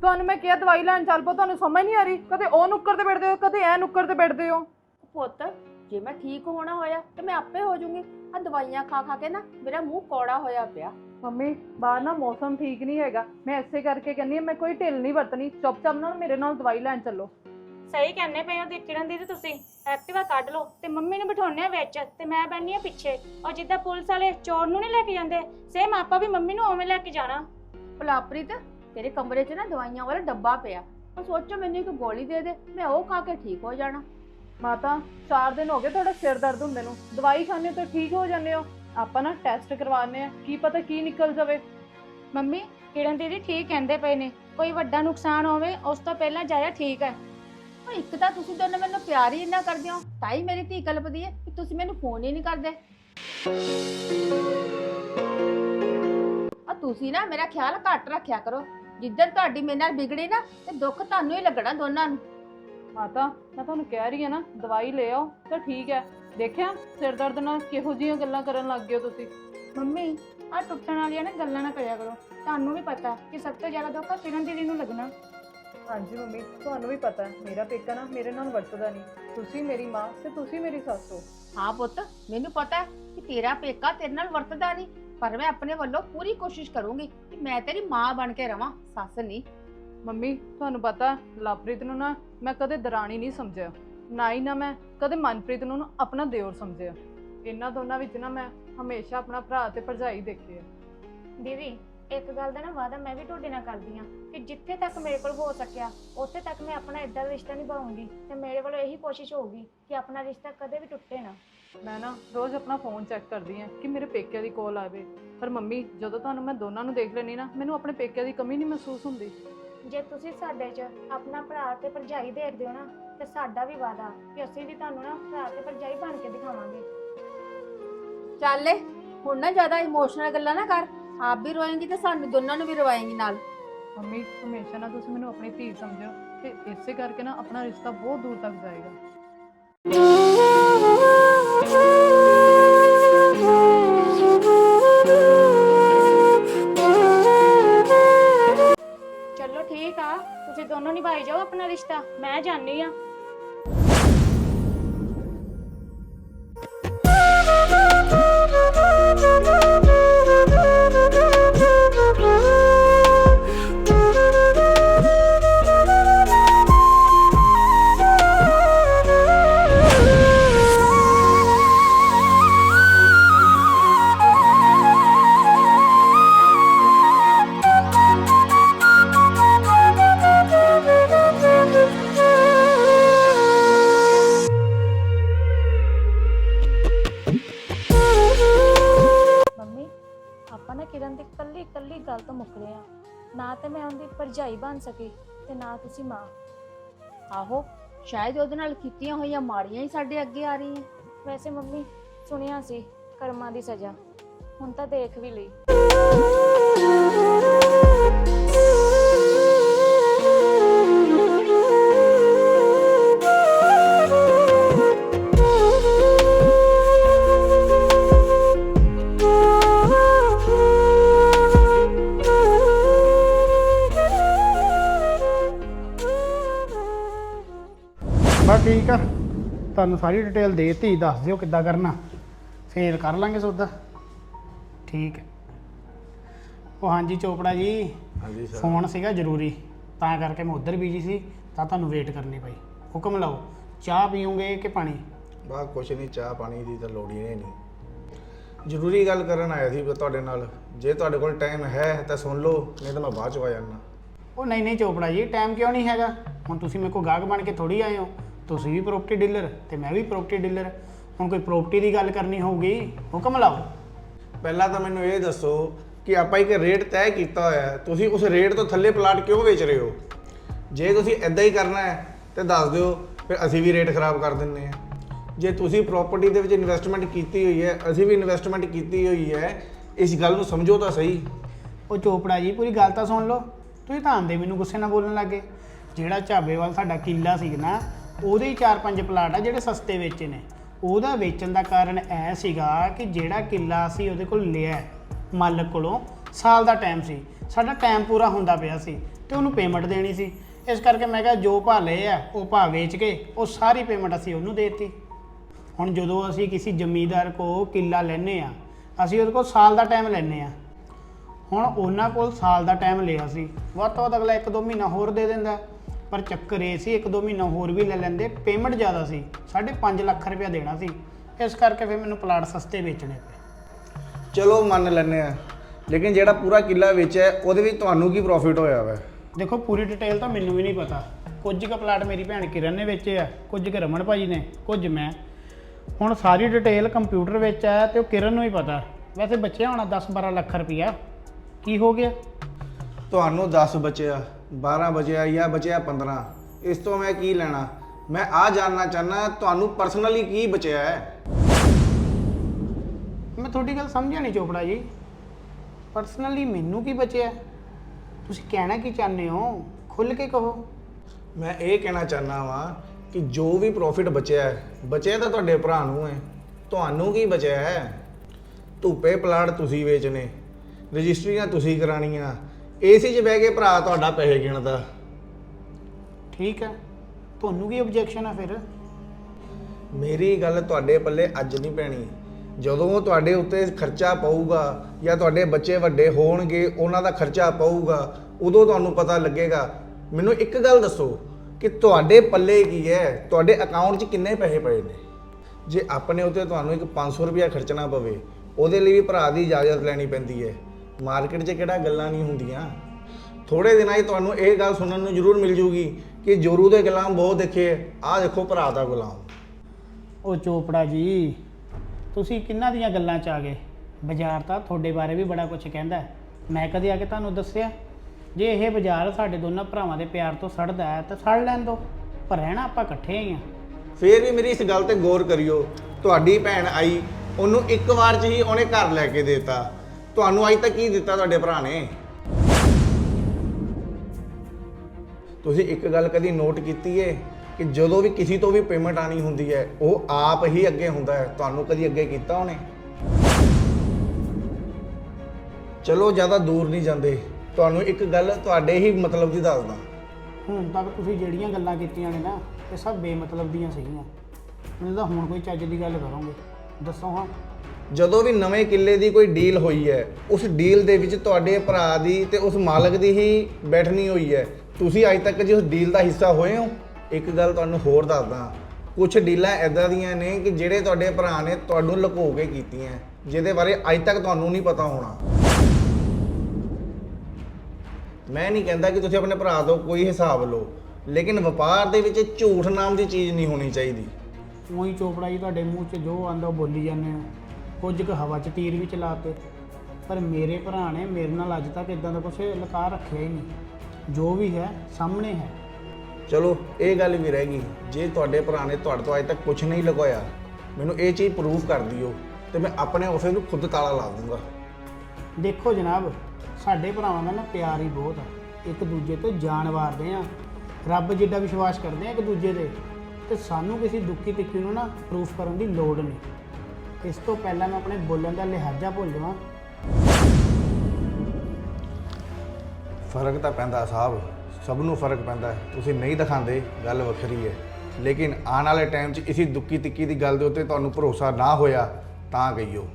ਤੁਹਾਨੂੰ ਮੈਂ ਕਿਹਾ ਦਵਾਈ ਲੈਣ ਚੱਲ ਪੋ ਤੁਹਾਨੂੰ ਸਮਝ ਨਹੀਂ ਆ ਰਹੀ। ਕਦੇ ਉਹ ਨੁੱਕਰ ਤੇ ਬੈਠਦੇ ਹੋ ਕਦੇ ਐ ਨੁੱਕਰ ਤੇ ਬੈਠਦੇ ਹੋ। ਪੁੱਤ ਜੇ ਮੈਂ ਠੀਕ ਹੋਣਾ ਹੋਇਆ ਤੇ ਮੈਂ ਆਪੇ ਹੋ ਜਾਊਂਗੀ। ਆ ਦਵਾਈਆਂ ਖਾ ਖਾ ਕੇ ਨਾ ਮੇਰਾ ਮੂੰਹ ਕੌੜਾ ਹੋਇਆ ਪਿਆ। ਮੰਮੀ ਬਾਹਰ ਨਾ ਮੌਸਮ ਠੀਕ ਨਹੀਂ ਹੈਗਾ। ਮੈਂ ਐਸੇ ਕਰਕੇ ਕਹਿੰਦੀ ਹਾਂ ਮੈਂ ਕੋਈ ਢਿੱਲ ਨਹੀਂ ਵਰਤਣੀ। ਚੁੱਪ ਚਾਪ ਨਾਲ ਮੇਰੇ ਨਾਲ ਦਵਾਈ ਲੈਣ ਚੱਲੋ। ਸਹੀ ਕਹਿੰਦੇ ਪਏ ਹੋ ਦੀ ਕਿਰਨ ਦੀਦੀ ਤੁਸੀਂ। ਐਕਟਿਵਾ ਕੱਢ ਲਓ ਤੇ ਮੰਮੀ ਨੂੰ ਬਿਠਾਉਣੇ ਆ ਵਿੱਚ ਤੇ ਮੈਂ ਬੈਠਣੀ ਆ ਪਿੱਛੇ। ਔਰ ਜਿੱਦਾਂ ਪੁਲਿਸ ਵਾਲੇ ਚੋਰ ਨੂੰ ਨਹੀਂ ਲੈ ਕੇ ਜਾਂਦੇ ਸੇਮ ਆਪਾਂ ਵੀ ਮੰਮੀ ਨੂੰ ਉਵੇਂ ਲੈ ਕੇ ਜਾਣਾ। ਭਲਾਪ੍ਰੀਤ ਤੇਰੇ ਕਮਰੇ 'ਚ ਨਾ ਦਵਾਈਆਂ ਵਾਲਾ ਡੱਬਾ ਪਿਆ। ਉਹ ਸੋਚੋ ਮੈਨੂੰ ਇੱਕ ਗੋਲੀ ਦੇ ਦੇ ਮੈਂ ਉਹ ਖਾ ਕੇ ਠੀਕ ਹੋ ਜਾਣਾ। ਮਾਤਾ 4 ਦਿਨ ਹੋ ਗਏ ਤੁਹਾਡਾ ਸਿਰ ਦਰਦ ਹੁੰਦੇ ਨੂੰ। ਦਵਾਈ ਖਾਣੇ ਤੋਂ ਠੀਕ ਹੋ ਜਾਂਦੇ ਹੋ। ਆਪਾਂ ਨਾ ਟੈਸਟ ਕਰਵਾਉਂਦੇ ਆ ਕੀ ਪਤਾ ਕੀ ਨਿਕਲ ਜਾਵੇ। ਮੰਮੀ ਕਿਰਨ ਦੀਦੀ ਠੀਕ ਕਹਿੰਦੇ ਪਏ ਨੇ। ਕੋਈ ਵੱਡਾ ਨੁਕਸਾਨ ਹੋਵੇ ਉਸ ਤੋਂ ਪਹਿਲਾਂ ਜਾਇਆ ਠੀਕ ਹੈ। ਉਹ ਇੱਕ ਤਾਂ ਤੁਸੀਂ ਦੋਨੋਂ ਮੈਨੂੰ ਪਿਆਰ ਹੀ ਇੰਨਾ ਕਰਦੇ ਹੋ। ਤਾਂ ਹੀ ਮੇਰੀ ਧੀ ਕਲਪਦੀ ਹੈ ਕਿ ਤੁਸੀਂ ਮੈਨੂੰ ਫੋਨ ਹੀ ਨਹੀਂ ਕਰਦੇ। ਆ ਤੁਸੀਂ ਨਾ ਮੇਰਾ ਖਿਆਲ ਘੱਟ ਰੱਖਿਆ ਕਰੋ। ਜਿੱਦਣ ਤੁਹਾਡੀ ਮੇਰੇ ਨਾਲ ਵਿਗੜੀ ਨਾ ਤੇ ਦੁੱਖ ਤੁਹਾਨੂੰ ਹੀ ਲੱਗਣਾ ਦੋਨਾਂ ਨੂੰ। ਮਾਤਾ ਮੈਂ ਤੁਹਾਨੂੰ ਕਹਿ ਰਹੀ ਹਾਂ ਨਾ ਦਵਾਈ ਲੈ ਆਓ ਤਾਂ ਠੀਕ ਹੈ। ਦੇਖਿਆ ਸਿਰ ਦਰਦ ਨਾਲ ਕਿਹੋ ਜਿਹੀਆਂ ਗੱਲਾਂ ਕਰਨ ਲੱਗ ਗਏ ਹੋ ਤੁਸੀਂ? ਮੰਮੀ ਆ ਟੁੱਟਣ ਵਾਲੀਆਂ ਨਾ ਗੱਲਾਂ ਨਾ ਕਰਿਆ ਕਰੋ। ਤੁਹਾਨੂੰ ਵੀ ਪਤਾ ਕਿ ਸਭ ਤੋਂ ਜ਼ਿਆਦਾ ਦੁੱਖ ਕਿਰਨ ਦੀਦੀ ਨੂੰ ਲੱਗਣਾ। ਹਾਂਜੀ ਮੰਮੀ ਤੁਹਾਨੂੰ ਵੀ ਪਤਾ ਹੈ, ਮੇਰਾ ਪੇਕਾ ਨਾ ਮੇਰੇ ਨਾਲ ਵਰਤਦਾ ਨਹੀਂ। ਤੁਸੀਂ ਮੇਰੀ ਮਾਂ ਤੇ ਤੁਸੀਂ ਮੇਰੀ ਸੱਸ ਹੋ। ਹਾਂ ਪੁੱਤ ਮੈਨੂੰ ਪਤਾ ਹੈ ਕਿ ਤੇਰਾ ਪੇਕਾ ਤੇਰੇ ਨਾਲ ਵਰਤਦਾ ਨਹੀਂ। ਪਰ ਮੈਂ ਆਪਣੇ ਵੱਲੋਂ ਪੂਰੀ ਕੋਸ਼ਿਸ਼ ਕਰੂੰਗੀ ਕਿ ਮੈਂ ਤੇਰੀ ਮਾਂ ਬਣ ਕੇ ਰਵਾਂ ਸੱਸ ਨਹੀਂ। ਮੰਮੀ ਤੁਹਾਨੂੰ ਪਤਾ ਲਵਪ੍ਰੀਤ ਨੂੰ ਨਾ ਮੈਂ ਕਦੇ ਦਰਾਣੀ ਨਹੀਂ ਸਮਝਿਆ। ਨਾ ਹੀ ਨਾ ਮੈਂ ਕਦੇ ਮਨਪ੍ਰੀਤ ਨੂੰ ਨਾ ਆਪਣਾ ਦਿਓਰ ਸਮਝਿਆ। ਇਹਨਾਂ ਦੋਨਾਂ ਵਿੱਚ ਨਾ ਮੈਂ ਹਮੇਸ਼ਾ ਆਪਣਾ ਭਰਾ ਤੇ ਭਰਜਾਈ ਦੇਖੇ ਆ। ਦੀਦੀ ਇੱਕ ਗੱਲ ਦਾ ਨਾ ਵਾਅਦਾ ਮੈਂ ਵੀ ਤੁਹਾਡੇ ਨਾਲ ਕਰਦੀ ਆ ਕਿ ਜਿੱਥੇ ਤੱਕ ਮੇਰੇ ਕੋਲ ਹੋ ਸਕਿਆ ਉੱਥੇ ਤੱਕ ਮੈਂ ਆਪਣਾ ਇਦਾਂ ਦਾ ਰਿਸ਼ਤਾ ਨਿਭਾਉਂਗੀ ਤੇ ਮੇਰੇ ਵੱਲੋਂ ਇਹੀ ਕੋਸ਼ਿਸ਼ ਹੋਊਗੀ ਕਿ ਆਪਣਾ ਰਿਸ਼ਤਾ ਕਦੇ ਵੀ ਟੁੱਟੇ ਨਾ। ਮੈਂ ਨਾ ਰੋਜ਼ ਆਪਣਾ ਫੋਨ ਚੈੱਕ ਕਰਦੀ ਆ ਕਿ ਮੇਰੇ ਪੇਕਿਆਂ ਦੀ ਕਾਲ ਆਵੇ। ਪਰ ਮੰਮੀ ਜਦੋਂ ਤੁਹਾਨੂੰ ਮੈਂ ਦੋਨਾਂ ਨੂੰ ਦੇਖ ਲੈਣੀ ਨਾ ਮੈਨੂੰ ਆਪਣੇ ਪੇਕਿਆਂ ਦੀ ਕਮੀ ਨਹੀਂ ਮਹਿਸੂਸ ਹੁੰਦੀ। ਜੇ ਤੁਸੀਂ ਸਾਡੇ 'ਚ ਆਪਣਾ ਭਰਾ ਤੇ ਭਰਜਾਈ ਦੇਖਦੇ ਹੋ ਨਾ ਤੇ ਸਾਡਾ ਵੀ ਵਾਅਦਾ ਕਿ ਅਸੀਂ ਵੀ ਤੁਹਾਨੂੰ ਨਾ ਭਰਾ ਤੇ ਭਰਜਾਈ ਬਣ ਕੇ ਦਿਖਾਵਾਂਗੇ। ਚੱਲ ਏ ਹੁਣ ਨਾ ਜ਼ਿਆਦਾ ਇਮੋਸ਼ਨਲ ਗੱਲਾਂ ਨਾ ਕਰ। ਆਪ ਵੀ ਰੋਏਂਗੀ ਤੇ ਸਾਨੂੰ ਦੋਨਾਂ ਨੂੰ ਵੀ ਰਵਾਏਂਗੀ ਨਾਲ। ਮੰਮੀ ਹਮੇਸ਼ਾ ਨਾ ਤੁਸੀਂ ਮੈਨੂੰ ਆਪਣੀ ਧੀ ਸਮਝੋ ਤੇ ਇਸੇ ਕਰਕੇ ਨਾ ਆਪਣਾ ਰਿਸ਼ਤਾ ਬਹੁਤ ਦੂਰ ਤੱਕ ਜਾਏਗਾ। ਜਾਓ ਆਪਣਾ ਰਿਸ਼ਤਾ ਮੈਂ ਜਾਣੀ ਆ ਸ਼ਾਇਦ ਉਹਦੇ ਨਾਲ ਕੀਤੀਆਂ ਹੋਈਆਂ ਮਾੜੀਆਂ ਹੀ ਸਾਡੇ ਅੱਗੇ ਆ ਰਹੀਆਂ। ਵੈਸੇ ਮੰਮੀ, ਸੁਣਿਆ ਸੀ ਕਰਮਾਂ ਦੀ ਸਜ਼ਾ। ਹੁਣ ਤਾਂ ਦੇਖ ਵੀ ਲਈ। ਤੁਹਾਨੂੰ ਸਾਰੀ ਡਿਟੇਲ ਦੇਤੀ ਦੱਸ ਦਿਓ ਕਿੱਦਾਂ ਕਰਨਾ। ਫੇਰ ਕਰ ਲਾਂਗੇ ਸੌਦਾ। ਠੀਕ ਹੈ। ਉਹ ਹਾਂਜੀ ਚੋਪੜਾ ਜੀ ਹਾਂਜੀ ਸਰ ਫੋਨ ਸੀਗਾ ਜ਼ਰੂਰੀ ਤਾਂ ਕਰਕੇ ਮੈਂ ਉੱਧਰ ਬਿਜ਼ੀ ਸੀ ਤਾਂ ਤੁਹਾਨੂੰ ਵੇਟ ਕਰਨੀ ਪਈ। ਹੁਕਮ ਲਾਓ ਚਾਹ ਪੀਓਗੇ ਕਿ ਪਾਣੀ? ਬਾ ਕੁਛ ਨਹੀਂ ਚਾਹ ਪਾਣੀ ਦੀ ਤਾਂ ਲੋੜ ਹੀ ਨਹੀਂ ਜ਼ਰੂਰੀ ਗੱਲ ਕਰਨ ਆਇਆ ਸੀ ਮੈਂ ਤੁਹਾਡੇ ਨਾਲ। ਜੇ ਤੁਹਾਡੇ ਕੋਲ ਟਾਈਮ ਹੈ ਤਾਂ ਸੁਣ ਲਓ ਨਹੀਂ ਤਾਂ ਮੈਂ ਬਾਅਦ ਚ ਆ ਜਾਣਾ ਉਹ ਨਹੀਂ ਨਹੀਂ ਚੋਪੜਾ ਜੀ ਟਾਈਮ ਕਿਉਂ ਨਹੀਂ ਹੈਗਾ? ਹੁਣ ਤੁਸੀਂ ਮੇਰੇ ਕੋਲ ਗਾਹਕ ਬਣ ਕੇ ਥੋੜੀ ਆਏ ਹੋ। ਤੁਸੀਂ ਵੀ ਪ੍ਰਾਪਰਟੀ ਡੀਲਰ ਤੇ ਮੈਂ ਵੀ ਪ੍ਰਾਪਰਟੀ ਡੀਲਰ ਹੁਣ ਕੋਈ ਪ੍ਰਾਪਰਟੀ ਦੀ ਗੱਲ ਕਰਨੀ ਹੋਊਗੀ ਹੁਕਮ ਲਾਓ। ਪਹਿਲਾਂ ਤਾਂ ਮੈਨੂੰ ਇਹ ਦੱਸੋ ਕਿ ਆਪਾਂ ਇੱਕ ਰੇਟ ਤੈਅ ਕੀਤਾ ਹੋਇਆ ਹੈ। ਤੁਸੀਂ ਉਸ ਰੇਟ ਤੋਂ ਥੱਲੇ ਪਲਾਟ ਕਿਉਂ ਵੇਚ ਰਹੇ ਹੋ? ਜੇ ਤੁਸੀਂ ਐਦਾਂ ਹੀ ਕਰਨਾ ਹੈ ਤੇ ਦੱਸ ਦਿਓ ਫਿਰ ਅਸੀਂ ਵੀ ਰੇਟ ਖਰਾਬ ਕਰ ਦਿੰਨੇ ਆ ਜੇ ਤੁਸੀਂ ਪ੍ਰਾਪਰਟੀ ਦੇ ਵਿੱਚ ਇਨਵੈਸਟਮੈਂਟ ਕੀਤੀ ਹੋਈ ਹੈ ਅਸੀਂ ਵੀ ਇਨਵੈਸਟਮੈਂਟ ਕੀਤੀ ਹੋਈ ਹੈ ਇਸ ਗੱਲ ਨੂੰ ਸਮਝੋ ਤਾਂ ਸਹੀ। ਉਹ ਚੋਪੜਾ ਜੀ ਪੂਰੀ ਗੱਲ ਤਾਂ ਸੁਣ ਲਓ। ਤੁਸੀਂ ਤਾਂ ਆਂਦੇ ਮੈਨੂੰ ਗੁੱਸੇ ਨਾਲ ਬੋਲਣ ਲੱਗੇ ਜਿਹੜਾ ਝਾਬੇਵਾਲ ਸਾਡਾ ਕਿੱਲਾ ਸੀ ਨਾ ਉਹਦੇ ਹੀ 4-5 ਪਲਾਟ ਆ ਜਿਹੜੇ ਸਸਤੇ ਵੇਚੇ ਨੇ। ਉਹਦਾ ਵੇਚਣ ਦਾ ਕਾਰਨ ਇਹ ਸੀਗਾ ਕਿ ਜਿਹੜਾ ਕਿੱਲਾ ਸੀ ਉਹਦੇ ਕੋਲ ਲਿਆ ਮਾਲਕ ਕੋਲੋਂ, ਸਾਲ ਦਾ ਟਾਈਮ ਸੀ। ਸਾਡਾ ਟਾਈਮ ਪੂਰਾ ਹੁੰਦਾ ਪਿਆ ਸੀ ਤੇ ਉਹਨੂੰ ਪੇਮੈਂਟ ਦੇਣੀ ਸੀ। ਇਸ ਕਰਕੇ ਮੈਂ ਕਿਹਾ ਜੋ ਭਾਅ ਲਏ ਆ, ਉਹ ਭਾਅ ਵੇਚ ਕੇ ਉਹ ਸਾਰੀ ਪੇਮੈਂਟ ਅਸੀਂ ਉਹਨੂੰ ਦੇ ਦਿੱਤੀ। ਹੁਣ ਜਦੋਂ ਅਸੀਂ ਕਿਸੇ ਜ਼ਮੀਂਦਾਰ ਕੋ ਕਿੱਲਾ ਲੈਨੇ ਆ, ਅਸੀਂ ਉਹਦੇ ਕੋਲ ਸਾਲ ਦਾ ਟਾਈਮ ਲੈਨੇ ਆ। ਹੁਣ ਉਹਨਾਂ ਕੋਲ ਸਾਲ ਦਾ ਟਾਈਮ ਲਿਆ ਸੀ। ਵੱਧ ਤੋਂ ਵੱਧ ਅਗਲਾ 1-2 ਮਹੀਨਾ ਹੋਰ ਦੇ ਦਿੰਦਾ। ਪਰ ਚੱਕਰ ਇਹ ਸੀ 1-2 ਮਹੀਨਾ ਹੋਰ ਵੀ ਲੈ ਲੈਂਦੇ ਪੇਮੈਂਟ ਜ਼ਿਆਦਾ ਸੀ 5.5 ਲੱਖ ਰੁਪਇਆ ਦੇਣਾ ਸੀ। ਇਸ ਕਰਕੇ ਫਿਰ ਮੈਨੂੰ ਪਲਾਟ ਸਸਤੇ ਵੇਚਣੇ ਪਏ। ਚਲੋ ਮੰਨ ਲੈਂਦੇ ਆ ਲੇਕਿਨ ਜਿਹੜਾ ਪੂਰਾ ਕਿੱਲਾ ਵੇਚਿਆ ਹੈ, ਉਹਦੇ ਵਿੱਚ ਤੁਹਾਨੂੰ ਕੀ ਪ੍ਰੋਫਿਟ ਹੋਇਆ ਵਾ? ਦੇਖੋ ਪੂਰੀ ਡਿਟੇਲ ਤਾਂ ਮੈਨੂੰ ਵੀ ਨਹੀਂ ਪਤਾ। ਕੁਝ ਕੁ ਪਲਾਟ ਮੇਰੀ ਭੈਣ ਕਿਰਨ ਨੇ ਵੇਚੇ ਆ ਕੁਝ ਕੁ ਰਮਨ ਭਾਜੀ ਨੇ ਕੁਝ ਮੈਂ। ਹੁਣ ਸਾਰੀ ਡਿਟੇਲ ਕੰਪਿਊਟਰ ਵਿੱਚ ਆ ਤੇ ਉਹ ਕਿਰਨ ਨੂੰ ਹੀ ਪਤਾ। ਵੈਸੇ ਬਚਿਆ ਹੋਣਾ 10-12 ਲੱਖ ਰੁਪਇਆ। ਕੀ ਹੋ ਗਿਆ? ਤੁਹਾਨੂੰ 10 ਬਚਿਆ। 12 ਬਚਿਆ ਜਾਂ ਬਚਿਆ 15 ਇਸ ਤੋਂ ਮੈਂ ਕੀ ਲੈਣਾ? ਮੈਂ ਆ ਜਾਣਨਾ ਚਾਹਨਾ ਤੁਹਾਨੂੰ ਪਰਸਨਲੀ ਕੀ ਬਚਿਆ ਹੈ? ਮੈਂ ਤੁਹਾਡੀ ਗੱਲ ਸਮਝਿਆ ਨਹੀਂ ਚੋਪੜਾ ਜੀ। ਪਰਸਨਲੀ ਮੈਨੂੰ ਕੀ ਬਚਿਆ? ਤੁਸੀਂ ਕਹਿਣਾ ਕੀ ਚਾਹੁੰਦੇ ਹੋ? ਖੁੱਲ ਕੇ ਕਹੋ। ਮੈਂ ਇਹ ਕਹਿਣਾ ਚਾਹਨਾ ਵਾਂ ਕਿ ਜੋ ਵੀ ਪ੍ਰੋਫਿਟ ਬਚਿਆ ਹੈ ਬਚਿਆ ਤਾਂ ਤੁਹਾਡੇ ਭਰਾ ਨੂੰ ਹੈ। ਤੁਹਾਨੂੰ ਕੀ ਬਚਿਆ ਹੈ? ਧੁੱਪੇ ਪਲਾਟ ਤੁਸੀਂ ਵੇਚਨੇ ਰਜਿਸਟਰੀਆਂ ਤੁਸੀਂ ਕਰਾਣੀਆਂ ਏਸੀ 'ਚ ਬਹਿ ਕੇ ਭਰਾ ਤੁਹਾਡਾ ਪੈਸੇ ਗਿਣਦਾ। ਠੀਕ ਹੈ। ਤੁਹਾਨੂੰ ਕੀ ਆਬਜੈਕਸ਼ਨ ਹੈ ਫਿਰ? ਮੇਰੀ ਗੱਲ ਤੁਹਾਡੇ ਪੱਲੇ ਅੱਜ ਨਹੀਂ ਪੈਣੀ। ਜਦੋਂ ਤੁਹਾਡੇ ਉੱਤੇ ਖਰਚਾ ਪਊਗਾ ਜਾਂ ਤੁਹਾਡੇ ਬੱਚੇ ਵੱਡੇ ਹੋਣਗੇ ਉਹਨਾਂ ਦਾ ਖਰਚਾ ਪਊਗਾ ਉਦੋਂ ਤੁਹਾਨੂੰ ਪਤਾ ਲੱਗੇਗਾ। ਮੈਨੂੰ ਇੱਕ ਗੱਲ ਦੱਸੋ ਕਿ ਤੁਹਾਡੇ ਪੱਲੇ ਕੀ ਹੈ? ਤੁਹਾਡੇ ਅਕਾਊਂਟ 'ਚ ਕਿੰਨੇ ਪੈਸੇ ਪਏ ਨੇ? ਜੇ ਆਪਣੇ ਉੱਤੇ ਤੁਹਾਨੂੰ ਇੱਕ 500 ਰੁਪਇਆ ਖਰਚਣਾ ਪਵੇ ਉਹਦੇ ਲਈ ਵੀ ਭਰਾ ਦੀ ਇਜਾਜ਼ਤ ਲੈਣੀ ਪੈਂਦੀ ਹੈ। ਮਾਰਕੀਟ 'ਚ ਕਿਹੜਾ ਗੱਲਾਂ ਨਹੀਂ ਹੁੰਦੀਆਂ। ਥੋੜੇ ਦਿਨਾਂ 'ਚ ਤੁਹਾਨੂੰ ਇਹ ਗੱਲ ਸੁਣਨ ਨੂੰ ਜ਼ਰੂਰ ਮਿਲ ਜੂਗੀ ਕਿ ਜੋਰੂ ਦੇ ਗੁਲਾਮ ਬਹੁਤ ਦੇਖੇ ਆਹ ਦੇਖੋ ਭਰਾ ਦਾ ਗੁਲਾਮ। ਉਹ ਚੋਪੜਾ ਜੀ ਤੁਸੀਂ ਕਿੰਨਾ ਦੀਆਂ ਗੱਲਾਂ ਚ ਆ ਗਏ? ਬਾਜ਼ਾਰ ਤਾਂ ਤੁਹਾਡੇ ਬਾਰੇ ਵੀ ਬੜਾ ਕੁਝ ਕਹਿੰਦਾ ਹੈ। ਮੈਂ ਕਦੇ ਆ ਕੇ ਤੁਹਾਨੂੰ ਦੱਸਿਆ? ਜੇ ਇਹ ਬਾਜ਼ਾਰ ਸਾਡੇ ਦੋਨਾਂ ਭਰਾਵਾਂ ਦੇ ਪਿਆਰ ਤੋਂ ਸੜਦਾ ਹੈ ਤਾਂ ਸੜ ਲੈਣ ਦੋ ਪਰ ਰਹਿਣਾ ਆਪਾਂ ਇਕੱਠੇ ਹੀ ਆ। ਫੇਰ ਵੀ ਮੇਰੀ ਇਸ ਗੱਲ ਤੇ ਗੌਰ ਕਰਿਓ ਤੁਹਾਡੀ ਭੈਣ ਆਈ ਉਹਨੂੰ ਇੱਕ ਵਾਰ 'ਚ ਹੀ ਉਹਨੇ ਘਰ ਲੈ ਕੇ ਦਿੱਤਾ। ਤੁਹਾਨੂੰ ਅੱਜ ਤੱਕ ਕੀ ਦਿੱਤਾ ਤੁਹਾਡੇ ਭਰਾ ਨੇ? ਤੁਸੀਂ ਇੱਕ ਗੱਲ ਕਦੀ ਨੋਟ ਕੀਤੀ ਏ ਕਿ ਜਦੋਂ ਵੀ ਕਿਸੇ ਤੋਂ ਵੀ ਪੇਮੈਂਟ ਆਣੀ ਹੁੰਦੀ ਹੈ ਉਹ ਆਪ ਹੀ ਅੱਗੇ ਹੁੰਦਾ ਹੈ ਤੁਹਾਨੂੰ ਕਦੀ ਅੱਗੇ ਕੀਤਾ ਉਹਨੇ? ਚਲੋ, ਜ਼ਿਆਦਾ ਦੂਰ ਨਹੀਂ ਜਾਂਦੇ। ਤੁਹਾਨੂੰ ਇੱਕ ਗੱਲ ਤੁਹਾਡੇ ਹੀ ਮਤਲਬ ਦੀ ਦੱਸਦਾ ਹੁਣ ਤੱਕ ਤੁਸੀਂ ਜਿਹੜੀਆਂ ਗੱਲਾਂ ਕੀਤੀਆਂ ਨੇ ਨਾ, ਇਹ ਸਭ ਬੇਮਤਲਬ ਦੀਆਂ ਸੀਗੀਆਂ। ਮੈਨੂੰ ਤਾਂ ਹੁਣ ਕੋਈ ਚੱਜ ਦੀ ਗੱਲ ਕਰੋਗੇ। ਦੱਸੋ ਹਾਂ। ਜਦੋਂ ਵੀ ਨਵੇਂ ਕਿੱਲੇ ਦੀ ਕੋਈ ਡੀਲ ਹੋਈ ਹੈ, ਉਸ ਡੀਲ ਦੇ ਵਿੱਚ ਤੁਹਾਡੇ ਭਰਾ ਦੀ ਤੇ ਉਸ ਮਾਲਕ ਦੀ ਹੀ ਬੈਠਣੀ ਹੋਈ ਹੈ। ਤੁਸੀਂ ਅੱਜ ਤੱਕ ਜੀ ਉਸ ਡੀਲ ਦਾ ਹਿੱਸਾ ਹੋਏ ਹੋ, ਇੱਕ ਗੱਲ ਤੁਹਾਨੂੰ ਹੋਰ ਦੱਸਦਾ। ਕੁਝ ਡੀਲਾਂ ਐਦਾਂ ਦੀਆਂ ਨੇ ਕਿ ਜਿਹੜੇ ਤੁਹਾਡੇ ਭਰਾ ਨੇ ਤੁਹਾਨੂੰ ਲੁਕੋ ਕੇ ਕੀਤੀਆਂ, ਜਿਹਦੇ ਬਾਰੇ ਅੱਜ ਤੱਕ ਤੁਹਾਨੂੰ ਨਹੀਂ ਪਤਾ ਹੋਣਾ। ਮੈਂ ਨਹੀਂ ਕਹਿੰਦਾ ਕਿ ਤੁਸੀਂ ਆਪਣੇ ਭਰਾ ਤੋਂ ਕੋਈ ਹਿਸਾਬ ਲਓ, ਲੇਕਿਨ ਵਪਾਰ ਦੇ ਵਿੱਚ ਝੂਠ ਨਾਮ ਦੀ ਚੀਜ਼ ਨਹੀਂ ਹੋਣੀ ਚਾਹੀਦੀ। ਉਹੀ ਚੋਪੜਾ ਜੀ ਤੁਹਾਡੇ ਮੂੰਹ 'ਚ ਜੋ ਆਂਦਾ ਉਹ ਬੋਲੀ ਜਾਂਦੇ ਹੋ। ਕੁਝ ਕੁ ਹਵਾ 'ਚ ਤੀਰ ਵੀ ਚਲਾਤੇ ਪਰ ਮੇਰੇ ਭਰਾ ਨੇ ਮੇਰੇ ਨਾਲ ਅੱਜ ਤੱਕ ਇਦਾਂ ਦਾ ਕੁਝ ਲਕਾ ਰੱਖਿਆ ਹੀ ਨਹੀਂ। ਜੋ ਵੀ ਹੈ ਸਾਹਮਣੇ ਹੈ। ਚਲੋ ਇਹ ਗੱਲ ਵੀ ਰਹਿ ਗਈ। ਜੇ ਤੁਹਾਡੇ ਭਰਾ ਨੇ ਤੁਹਾਡੇ ਤੋਂ ਅੱਜ ਤੱਕ ਕੁਝ ਨਹੀਂ ਲਗਾਇਆ ਮੈਨੂੰ ਇਹ ਚੀਜ਼ ਪ੍ਰੂਫ ਕਰ ਦਿਓ ਤੇ ਮੈਂ ਆਪਣੇ ਆਫਿਸ ਨੂੰ ਖੁਦ ਤਾਲਾ ਲਾ ਦੂੰਗਾ। ਦੇਖੋ ਜਨਾਬ ਸਾਡੇ ਭਰਾਵਾਂ ਦਾ ਨਾ ਪਿਆਰ ਹੀ ਬਹੁਤ ਆ। ਇੱਕ ਦੂਜੇ ਤੋਂ ਜਾਨ ਵਾਰਦੇ ਆ। ਰੱਬ ਜਿੱਡਾ ਵਿਸ਼ਵਾਸ ਕਰਦੇ ਆ ਇੱਕ ਦੂਜੇ ਦੇ ਤੇ ਸਾਨੂੰ ਕਿਸੇ ਦੁੱਖੀ ਤਿੱਖੀ ਨੂੰ ਨਾ ਪ੍ਰੂਫ ਕਰਨ ਦੀ ਲੋੜ ਨਹੀਂ। ਇਸ ਤੋਂ ਪਹਿਲਾਂ ਮੈਂ ਆਪਣੇ ਬੋਲਣ ਦਾ ਲਿਹਾਜ਼ਾ ਭੁੱਲ ਜਾਵਾਂ। ਫ਼ਰਕ ਤਾਂ ਪੈਂਦਾ ਸਾਹਿਬ ਸਭ ਨੂੰ ਫ਼ਰਕ ਪੈਂਦਾ ਹੈ। ਤੁਸੀਂ ਨਹੀਂ ਦਿਖਾਉਂਦੇ, ਗੱਲ ਵੱਖਰੀ ਹੈ। ਲੇਕਿਨ ਆਉਣ ਵਾਲੇ ਟਾਈਮ 'ਚ ਇਸੀ ਦੁੱਕੀ ਤਿੱਕੀ ਦੀ ਗੱਲ ਦੇ ਉੱਤੇ ਤੁਹਾਨੂੰ ਭਰੋਸਾ ਨਾ ਹੋਇਆ ਤਾਂ ਕਹੀਓ।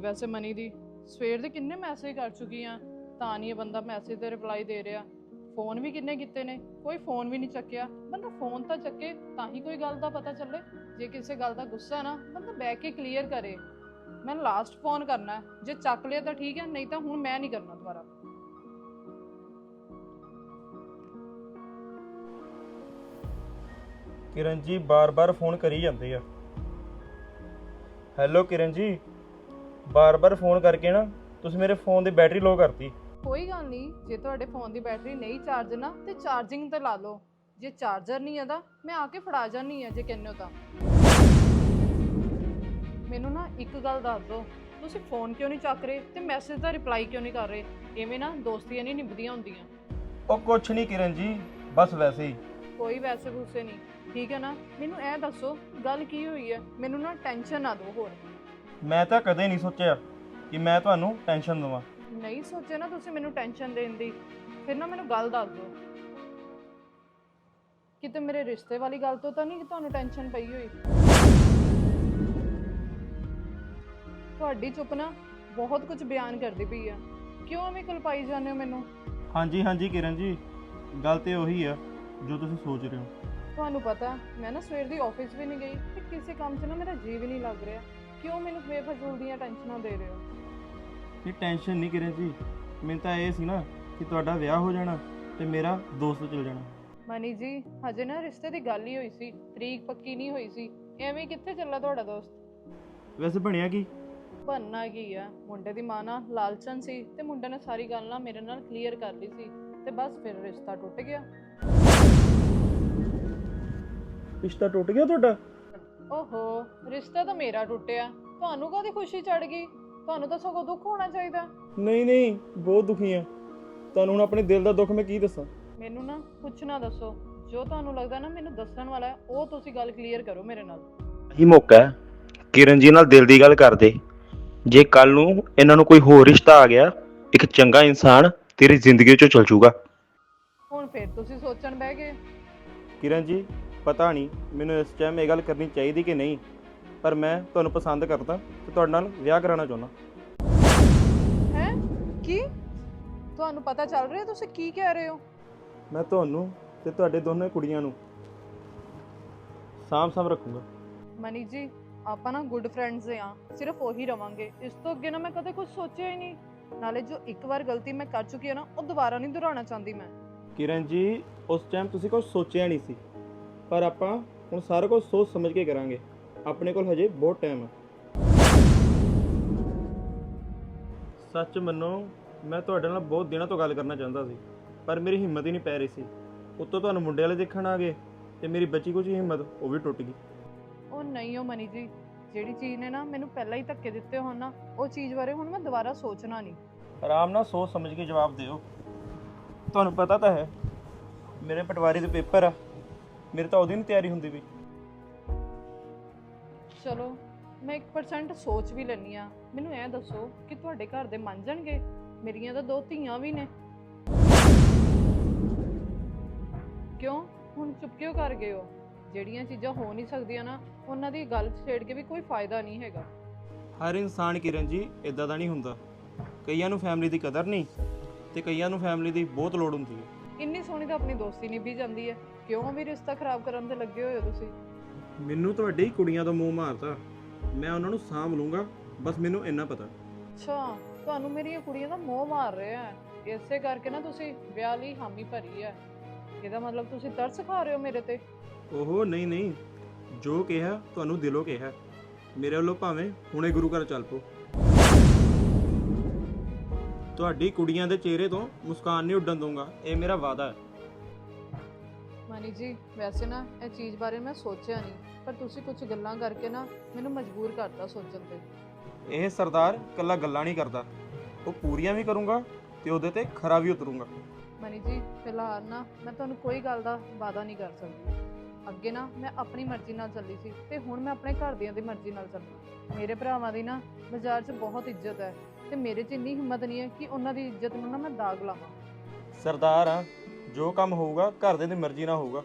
ਗਈ ਵੈਸੇ ਮਨੀ ਦੀ ਸਵੇਰ ਦੇ ਕਿੰਨੇ ਮੈਸੇਜ ਕਰ ਚੁੱਕੀ ਆ, ਤਾਂ ਨਹੀਂ ਇਹ ਬੰਦਾ ਮੈਸੇਜ ਤੇ ਰਿਪਲਾਈ ਦੇ ਰਿਹਾ। ਫੋਨ ਵੀ ਕਿੰਨੇ ਕੀਤੇ ਨੇ, ਕੋਈ ਫੋਨ ਵੀ ਨਹੀਂ ਚੱਕਿਆ। ਬੰਦਾ ਫੋਨ ਤਾਂ ਚੱਕੇ, ਤਾਂ ਹੀ ਕੋਈ ਗੱਲ ਦਾ ਪਤਾ ਚੱਲੇ। ਜੇ ਕਿਸੇ ਗੱਲ ਦਾ ਗੁੱਸਾ ਨਾ, ਬੰਦਾ ਬਹਿ ਕੇ ਕਲੀਅਰ ਕਰੇ। ਮੈਂ ਲਾਸਟ ਫੋਨ ਕਰਨਾ ਹੈ। ਜੇ ਚੱਕ ਲਿਆ ਤਾਂ ਠੀਕ ਹੈ, ਨਹੀਂ ਤਾਂ ਹੁਣ ਮੈਂ ਨਹੀਂ ਕਰਨਾ ਦੁਬਾਰਾ। ਕਿਰਨ ਜੀ ਬਾਰ-ਬਾਰ ਫੋਨ ਕਰੀ ਜਾਂਦੇ ਆ। ਹੈਲੋ ਕਿਰਨ ਜੀ ਬਾਰ-ਬਾਰ ਫੋਨ ਕਰਕੇ ਨਾ ਤੁਸੀਂ ਮੇਰੇ ਫੋਨ ਦੀ ਬੈਟਰੀ ਲੋ ਕਰਤੀ। ਕੋਈ ਗੱਲ ਨਹੀਂ ਜੇ ਤੁਹਾਡੇ ਫੋਨ ਦੀ ਬੈਟਰੀ ਨਹੀਂ ਚਾਰਜ ਨਾ ਤੇ ਚਾਰਜਿੰਗ ਤੇ ਲਾ ਲਓ। ਜੇ ਚਾਰਜਰ ਨਹੀਂ ਆਦਾ ਮੈਂ ਆ ਕੇ ਫੜਾ ਜਾਨੀ ਆ ਜੇ ਹੋ ਤਾਂ। ਮੈਨੂੰ ਨਾ ਇੱਕ ਗੱਲ ਦੱਸ ਦਿਓ ਤੁਸੀਂ ਫੋਨ ਕਿਉਂ ਨਹੀਂ ਚੱਕ ਰਹੇ ਤੇ ਮੈਸੇਜ ਦਾ ਰਿਪਲਾਈ ਕਿਉਂ ਨਹੀਂ ਕਰ ਰਹੇ? ਐਵੇਂ ਨਾ ਦੋਸਤੀਆਂ ਨਹੀਂ ਨਿਭਦੀਆਂ ਹੁੰਦੀਆਂ। ਉਹ ਕੁਛ ਨਹੀਂ ਕਿਰਨ ਜੀ ਬਸ ਵੈਸੇ ਹੀ। ਕੋਈ ਵੈਸੇ ਗੁੱਸੇ ਨਹੀਂ। ਠੀਕ ਹੈ ਨਾ? ਮੈਨੂੰ ਇਹ ਦੱਸੋ ਗੱਲ ਕੀ ਹੋਈ ਹੈ? ਮੈਨੂੰ ਨਾ ਟੈਨਸ਼ਨ ਨਾ ਦਿਓ ਹੋਰ। ਮੈਂ ਤਾਂ ਕਦੇ ਨਹੀਂ ਸੋਚਿਆ ਕਿ ਮੈਂ ਤੁਹਾਨੂੰ ਟੈਨਸ਼ਨ ਦਵਾਂ। ਨਹੀਂ ਸੋਚਿਆ ਨਾ ਤੁਸੀਂ ਮੈਨੂੰ ਟੈਨਸ਼ਨ ਦੇਣ ਦੀ। ਫਿਰ ਨਾ ਮੈਨੂੰ ਗੱਲ ਦੱਸ ਦਿਓ। ਕਿਤੇ ਮੇਰੇ ਰਿਸ਼ਤੇ ਵਾਲੀ ਗੱਲ ਤੋਂ ਤਾਂ ਨਹੀਂ ਕਿ ਤੁਹਾਨੂੰ ਟੈਨਸ਼ਨ ਪਈ ਹੋਈ? ਤੁਹਾਡੀ ਚੁੱਪ ਨਾ ਬਹੁਤ ਕੁਝ ਬਿਆਨ ਕਰਦੀ ਪਈ ਆ। ਕਿਉਂ ਐਵੇਂ ਕੁਲਪਾਈ ਜਾਂਦੇ ਹੋ ਮੈਨੂੰ? ਹਾਂਜੀ ਹਾਂਜੀ ਕਿਰਨ ਜੀ ਗੱਲ ਤੇ ਉਹੀ ਆ ਜੋ ਤੁਸੀਂ ਸੋਚ ਰਹੇ ਹੋ। ਤੁਹਾਨੂੰ ਪਤਾ ਮੈਂ ਨਾ ਸਵੇਰ ਦੀ ਆਫਿਸ ਵੀ ਨਹੀਂ ਗਈ ਤੇ ਕਿਸੇ ਕੰਮ 'ਚ ਨਾ ਮੇਰਾ ਜੀ ਵੀ ਨਹੀਂ ਲੱਗ ਰਿਹਾ। ਕਿਉਂ ਮੈਨੂੰ ਬੇਫਜ਼ੂਲ ਦੀਆਂ ਟੈਨਸ਼ਨਾਂ ਦੇ ਰਹੇ ਹੋ? ਇਹ ਟੈਨਸ਼ਨ ਨਹੀਂ ਕਿਰਨ ਜੀ ਮੈਨੂੰ ਤਾਂ ਇਹ ਸੀ ਨਾ ਕਿ ਤੁਹਾਡਾ ਵਿਆਹ ਹੋ ਜਾਣਾ ਤੇ ਮੇਰਾ ਦੋਸਤ ਚਲ ਜਾਣਾ। ਮਨੀ ਜੀ ਹਜੇ ਨਾ ਰਿਸ਼ਤੇ ਦੀ ਗੱਲ ਹੀ ਹੋਈ ਸੀ ਤਰੀਕ ਪੱਕੀ ਨਹੀਂ ਹੋਈ ਸੀ। ਐਵੇਂ ਕਿੱਥੇ ਚੱਲਾ ਤੁਹਾਡਾ ਦੋਸਤ? ਵੈਸੇ ਬਣਿਆ ਕੀ? ਬਣਨਾ ਕੀ ਆ? ਮੁੰਡੇ ਦੀ ਮਾਂ ਨਾ ਲਾਲਚਨ ਸੀ ਤੇ ਮੁੰਡੇ ਨੇ ਸਾਰੀ ਗੱਲ ਨਾ ਮੇਰੇ ਨਾਲ ਕਲੀਅਰ ਕਰ ਲਈ ਸੀ ਤੇ ਬਸ ਫਿਰ ਰਿਸ਼ਤਾ ਟੁੱਟ ਗਿਆ। ਰਿਸ਼ਤਾ ਟੁੱਟ ਗਿਆ ਤੁਹਾਡਾ? ਓਹੋ ਰਿਸ਼ਤਾ ਤਾਂ ਮੇਰਾ ਟੁੱਟਿਆ। ਤੁਹਾਨੂੰ ਕਾਹਦੀ ਖੁਸ਼ੀ ਚੜ ਗਈ? ਤੁਹਾਨੂੰ ਤਾਂ ਸਗੋਂ ਦੁੱਖ ਹੋਣਾ ਚਾਹੀਦਾ। ਨਹੀਂ ਨਹੀਂ ਬਹੁਤ ਦੁਖੀ ਆ। ਤੁਹਾਨੂੰ ਹੁਣ ਆਪਣੇ ਦਿਲ ਦਾ ਦੁੱਖ ਮੈਂ ਕੀ ਦੱਸਾਂ? ਮੈਨੂੰ ਨਾ ਕੁਛ ਨਾ ਦੱਸੋ। ਜੋ ਤੁਹਾਨੂੰ ਲੱਗਦਾ ਨਾ ਮੈਨੂੰ ਦੱਸਣ ਵਾਲਾ ਹੈ, ਉਹ ਤੁਸੀਂ ਗੱਲ ਕਲੀਅਰ ਕਰੋ ਮੇਰੇ ਨਾਲ। ਹੀ ਮੌਕਾ ਹੈ ਕਿਰਨ ਜੀ ਨਾਲ ਦਿਲ ਦੀ ਗੱਲ ਕਰਦੇ। ਜੇ ਕੱਲ ਨੂੰ ਇਹਨਾਂ ਨੂੰ ਕੋਈ ਹੋਰ ਰਿਸ਼ਤਾ ਆ ਗਿਆ ਇੱਕ ਚੰਗਾ ਇਨਸਾਨ ਤੇਰੀ ਜ਼ਿੰਦਗੀ ਚੋਂ ਚਲ ਜਾਊਗਾ ਹੁਣ ਫਿਰ ਤੁਸੀਂ ਸੋਚਣ ਬਹਿ ਗਏ। ਕਿਰਨ ਜੀ ਪਤਾ ਨਹੀਂ ਮੈਨੂੰ ਇਸ ਟਾਈਮ ਇਹ ਗੱਲ ਕਰਨੀ ਚਾਹੀਦੀ ਕਿ ਨਹੀਂ ਪਰ ਮੈਂ ਤੁਹਾਨੂੰ ਪਸੰਦ ਕਰਦਾ ਤੇ ਤੁਹਾਡੇ ਨਾਲ ਵਿਆਹ ਕਰਾਉਣਾ ਚਾਹੁੰਦਾ। ਹੈ? ਕੀ? ਤੁਹਾਨੂੰ ਪਤਾ ਚੱਲ ਰਿਹਾ ਤੁਸੀਂ ਕੀ ਕਹਿ ਰਹੇ ਹੋ? ਮੈਂ ਤੁਹਾਨੂੰ ਤੇ ਤੁਹਾਡੇ ਦੋਨੇ ਕੁੜੀਆਂ ਨੂੰ ਸਾਂਭ ਸਾਂਭ ਰੱਖੂੰਗਾ। ਮਨੀ ਜੀ ਆਪਾਂ ਨਾ ਗੁੱਡ ਫਰੈਂਡਸ ਆ ਸਿਰਫ ਉਹੀ ਰਵਾਂਗੇ। ਇਸ ਤੋਂ ਅੱਗੇ ਨਾ ਮੈਂ ਕਦੇ ਕੁਝ ਸੋਚਿਆ ਹੀ ਨਹੀਂ। ਨਾਲੇ ਜੋ ਇੱਕ ਵਾਰ ਗਲਤੀ ਮੈਂ ਕਰ ਚੁੱਕੀ ਹਾਂ ਨਾ ਉਹ ਦੁਬਾਰਾ ਨਹੀਂ ਦੁਹਰਾਉਣਾ ਚਾਹੁੰਦੀ ਮੈਂ। ਕਿਰਨ ਜੀ ਉਸ ਟਾਈਮ ਤੁਸੀਂ ਕੁਝ ਸੋਚਿਆ ਨਹੀਂ ਸੀ। ਪਰ ਆਪਾਂ ਹੁਣ ਸਾਰਾ ਕੁਝ ਸੋਚ ਸਮਝ ਕੇ ਕਰਾਂਗੇ। ਆਪਣੇ ਕੋਲ ਹਜੇ ਬਹੁਤ ਟਾਈਮ ਹੈ ਸੱਚ ਮੰਨੋ ਮੈਂ ਤੁਹਾਡੇ ਨਾਲ ਬਹੁਤ ਦਿਨਾਂ ਤੋਂ ਗੱਲ ਕਰਨਾ ਚਾਹੁੰਦਾ ਸੀ ਪਰ ਮੇਰੀ ਹਿੰਮਤ ਹੀ ਨਹੀਂ ਪੈ ਰਹੀ ਸੀ। ਉੱਤੋਂ ਤੁਹਾਨੂੰ ਮੁੰਡੇ ਵਾਲੇ ਦੇਖਣ ਆ ਗਏ ਤੇ ਮੇਰੀ ਬਚੀ ਕੁਝ ਹਿੰਮਤ ਉਹ ਵੀ ਟੁੱਟ ਗਈ। ਉਹ ਨਹੀਂ ਹੋ ਮਨੀ ਜੀ ਜਿਹੜੀ ਚੀਜ਼ ਨੇ ਨਾ ਮੈਨੂੰ ਪਹਿਲਾਂ ਹੀ ਧੱਕੇ ਦਿੱਤੇ ਹੋਣ ਨਾ ਉਹ ਚੀਜ਼ ਬਾਰੇ ਹੁਣ ਮੈਂ ਦੁਬਾਰਾ ਸੋਚਣਾ ਨਹੀਂ। ਆਰਾਮ ਨਾਲ ਸੋਚ ਸਮਝ ਕੇ ਜਵਾਬ ਦਿਓ। ਤੁਹਾਨੂੰ ਪਤਾ ਤਾਂ ਹੈ ਮੇਰੇ ਪਟਵਾਰੀ ਦੇ ਪੇਪਰ ਆ। ਮੇਰੇ ਤਾਂ ਉਹਦੀ ਨਹੀਂ ਤਿਆਰੀ ਹੁੰਦੀ ਵੀ। ਚਲੋ ਮੈਂ 1% ਸੋਚ ਵੀ ਲੈਣੀ ਆ ਮੈਨੂੰ ਐ ਦੱਸੋ ਕਿ ਤੁਹਾਡੇ ਘਰ ਦੇ ਮੰਨ ਜਾਣਗੇ? ਮੇਰੀਆਂ ਤਾਂ ਦੋ ਧੀਆਂ ਵੀ ਨੇ। ਕਿਉਂ? ਹੁਣ ਚੁੱਪ ਕਿਉਂ ਕਰ ਗਏ ਹੋ? ਜਿਹੜੀਆਂ ਚੀਜ਼ਾਂ ਹੋ ਨਹੀਂ ਸਕਦੀਆਂ ਨਾ ਉਹਨਾਂ ਦੀ ਗੱਲ ਛੇੜ ਕੇ ਵੀ ਕੋਈ ਫਾਇਦਾ ਨਹੀਂ ਹੈਗਾ। ਹਰ ਇਨਸਾਨ ਕਿਰਨ ਜੀ ਇਦਾਂ ਦਾ ਨਹੀਂ ਹੁੰਦਾ। ਕਈਆਂ ਨੂੰ ਫੈਮਿਲੀ ਦੀ ਕਦਰ ਨਹੀਂ ਤੇ ਕਈਆਂ ਨੂੰ ਫੈਮਿਲੀ ਦੀ ਬਹੁਤ ਲੋੜ ਹੁੰਦੀ ਹੈ। ਇੰਨੀ ਸੋਹਣੀ ਤਾਂ ਆਪਣੀ ਦੋਸਤੀ ਨਿਭੀ ਜਾਂਦੀ ਹੈ। ਕਿਉਂ ਵੀ ਰਿਸ਼ਤਾ ਖਰਾਬ ਕਰਨ ਤੇ ਲੱਗੇ ਹੋਏ ਹੋ ਤੁਸੀਂ? ਮੈਨੂੰ ਤੁਹਾਡੀ ਕੁੜੀਆਂ ਤੋਂ ਮੂੰਹ ਮਾਰਤਾ। ਮੈਂ ਉਹਨਾਂ ਨੂੰ ਸਾਂਭ ਲੂੰਗਾ ਬਸ ਮੈਨੂੰ ਇੰਨਾ ਪਤਾ। ਅੱਛਾ ਤੁਹਾਨੂੰ ਮੇਰੀਆਂ ਕੁੜੀਆਂ ਦਾ ਮੋਹ ਮਾਰ ਰਿਹਾ ਹੈ ਇਸੇ ਕਰਕੇ ਨਾ ਤੁਸੀਂ ਵਿਆਹ ਲਈ ਹਾਮੀ ਭਰੀ ਹੈ ਇਹਦਾ ਮਤਲਬ ਤੁਸੀਂ ਤਰਸ ਖਾ ਰਹੇ ਹੋ ਮੇਰੇ ਤੇ? ਓਹੋ ਨਹੀਂ ਨਹੀਂ। ਜੋ ਕਿਹਾ ਤੁਹਾਨੂੰ ਦਿਲੋਂ ਕਿਹਾ। ਮੇਰੇ ਵੱਲੋਂ ਭਾਵੇਂ ਹੁਣੇ ਗੁਰੂ ਘਰ ਚੱਲ ਪੋ ਤੁਹਾਡੀ ਕੁੜੀਆਂ ਦੇ ਚਿਹਰੇ ਤੋਂ ਮੁਸਕਾਨ ਨਹੀਂ ਉੱਡਣ ਦੂੰਗਾ ਇਹ ਮੇਰਾ ਵਾਅਦਾ ਹੈ। ਮਨੀ ਜੀ ਵੈਸੇ ਨਾ ਇਹ ਚੀਜ਼ ਬਾਰੇ ਮੈਂ ਸੋਚਿਆ ਨਹੀਂ ਪਰ ਤੁਸੀਂ ਕੁਝ ਗੱਲਾਂ ਕਰਕੇ ਨਾ ਮੈਨੂੰ ਮਜਬੂਰ ਕਰਤਾ ਸੋਚਣ ਤੇ। ਇਹ ਸਰਦਾਰ ਕੱਲਾ ਗੱਲਾਂ ਨਹੀਂ ਕਰਦਾ ਉਹ ਪੂਰੀਆਂ ਵੀ ਕਰੂੰਗਾ ਤੇ ਉਹਦੇ ਤੇ ਖਰਾ ਵੀ ਉਤਰੂੰਗਾ। ਮਨੀ ਜੀ ਫਿਲਹਾਲ ਨਾ ਮੈਂ ਤੁਹਾਨੂੰ ਕੋਈ ਗੱਲ ਦਾ ਵਾਅਦਾ ਨਹੀਂ ਕਰ ਸਕਦੀ। ਅੱਗੇ ਨਾ ਮੈਂ ਆਪਣੀ ਮਰਜ਼ੀ ਨਾਲ ਚੱਲੀ ਸੀ ਤੇ ਹੁਣ ਮੈਂ ਆਪਣੇ ਘਰਦਿਆਂ ਦੀ ਮਰਜ਼ੀ ਨਾਲ ਚੱਲਣਾ ਮੇਰੇ ਭਰਾਵਾਂ ਦੀ ਨਾ ਬਾਜ਼ਾਰ 'ਚ ਬਹੁਤ ਇੱਜ਼ਤ ਹੈ ਤੇ ਮੇਰੇ 'ਚ ਇੰਨੀ ਹਿੰਮਤ ਨਹੀਂ ਹੈ ਕਿ ਉਹਨਾਂ ਦੀ ਇੱਜ਼ਤ ਨੂੰ ਨਾ ਮੈਂ ਦਾਗ ਲਾਵਾਂ। ਸਰਦਾਰ ਆ ਜੋ ਕੰਮ ਹੋਊਗਾ ਘਰ ਦੇ ਦੀ ਮਰਜ਼ੀ ਨਾਲ ਹੋਊਗਾ।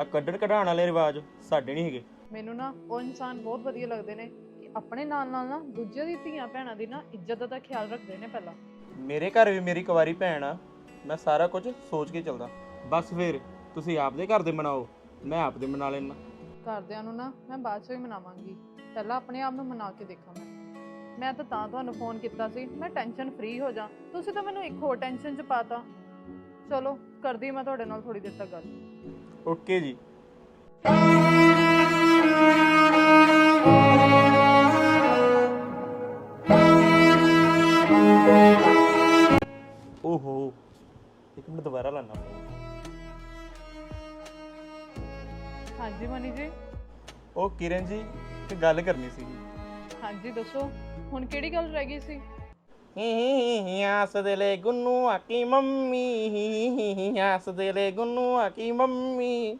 ਆ ਕੱਢਣ ਕਢਾਉਣ ਵਾਲੇ ਰਿਵਾਜ ਸਾਡੇ ਨਹੀਂ ਹੈਗੇ। ਮੈਨੂੰ ਨਾ ਉਹ ਇਨਸਾਨ ਬਹੁਤ ਵਧੀਆ ਲੱਗਦੇ ਨੇ ਕਿ ਆਪਣੇ ਨਾਲ ਨਾਲ ਨਾ ਦੂਜੇ ਦੀ ਧੀਆਂ ਭੈਣਾਂ ਦੀ ਨਾ ਇੱਜ਼ਤ ਦਾ ਖਿਆਲ ਰੱਖਦੇ ਨੇ ਪਹਿਲਾਂ। ਮੇਰੇ ਘਰ ਵੀ ਮੇਰੀ ਕੁਵਾਰੀ ਭੈਣ ਆ ਮੈਂ ਸਾਰਾ ਕੁਝ ਸੋਚ ਕੇ ਚੱਲਦਾ। ਬਸ ਫਿਰ ਤੁਸੀਂ ਆਪਦੇ ਘਰ ਦੇ ਮਨਾਓ ਮੈਂ ਆਪਦੇ ਮਨਾ ਲੈਣਾ ਘਰਦਿਆਂ ਨੂੰ ਨਾ ਮੈਂ ਬਾਅਦ 'ਚ ਵੀ ਮਨਾਵਾਂਗੀ। ਪਹਿਲਾਂ ਆਪਣੇ ਆਪ ਨੂੰ ਮਨਾ ਕੇ ਦੇਖਾਂ ਮੈਂ। ਮੈਂ ਤਾਂ ਤਾਂ ਤੁਹਾਨੂੰ ਫੋਨ ਕੀਤਾ ਸੀ ਮੈਂ ਟੈਨਸ਼ਨ ਫ੍ਰੀ ਹੋ ਜਾ। ਤੁਸੀਂ ਤਾਂ ਮੈਨੂੰ ਇੱਕ ਹੋਰ ਟੈਨਸ਼ਨ 'ਚ ਪਾਤਾ। ਚਲੋ ਕਰਦੀ ਮੈਂ ਤੁਹਾਡੇ ਨਾਲ ਥੋੜੀ ਦੇਰ ਤੱਕ ਗੱਲ। ਓਕੇ ਜੀ। ਓਹੋ ਇੱਕ ਮਿੰਟ ਦੁਬਾਰਾ ਲਾਣਾ ਹਾਂਜੀ ਮਨੀ ਜੀ। ਉਹ ਕਿਰਨ ਜੀ ਇੱਕ ਗੱਲ ਕਰਨੀ ਸੀ ਹਾਂਜੀ ਦੱਸੋ। ਹੁਣ ਕਿਹੜੀ ਗੱਲ ਰਹਿ ਗਈ ਸੀ? ਆਸ ਦੇ ਲੈ ਗੁੰਨੂ ਆ ਕੀ ਮੰਮੀ ਆਸ ਦੇ ਲੈ ਗੁੰਨੂ ਆ ਕੀ ਮੰਮੀ।